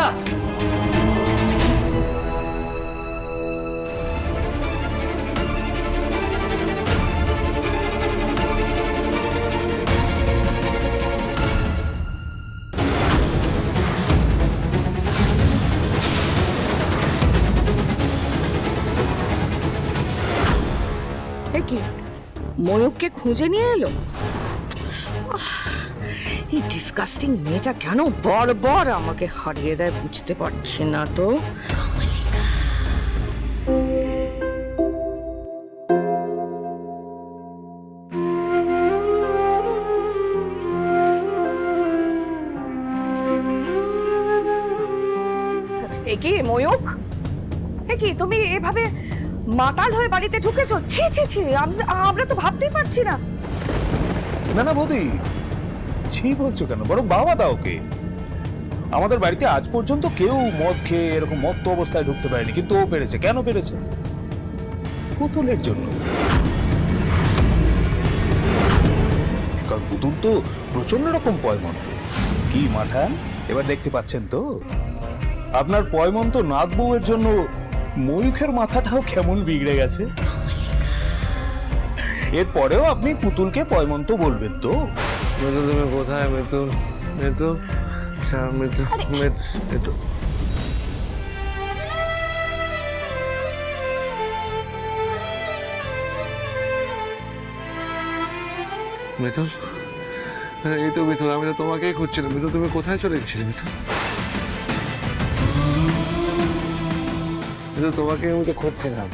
सकता ময়ূককে খুঁজে নিয়ে এলো এই ডিসকাস্টিং মেয়েটা কেন বারবার আমাকে হারিয়ে দেয় বুঝতে পারছি না তো। কি ময়ূক এ কি তুমি এভাবে মাতাল হয়ে বাড়িতে ঢুকেছো? ছি ছি ছি আমরা আমরা তো ভাবতেই পারছি না। না না বৌদি ছি বলছো কেন? বরং বাবা দাও ওকে। আমাদের বাড়িতে আজ পর্যন্ত কেউ মদ খেয়ে এরকম মত্ত অবস্থায় ঢুকতে পারেনি কিন্তু ও পেরেছে। কেন পেরেছে? পুতুলের জন্য। কারণ পুতুল তো প্রচণ্ড রকম পয়মন্ত। কি মাঠা এবার দেখতে পাচ্ছেন তো? আপনার পয়মন্ত নাগ বউয়ের জন্য ময়ূখের মাথাটাও কেমন বিগড়ে গেছে। এরপরেও আপনি পুতুলকে পয়মন্ত বলবেন তো? মিতুল তুমি কোথায়? মিতুল মিতুল আচ্ছা মিতুল মিতুল আরে এই তো মিতুল আমি তো তোমাকেই খুঁজছিলাম। মিতুল তুমি কোথায় চলে গেছিলে মিতুল মিতুল তোমাকে আমি তো খুঁজছিলাম।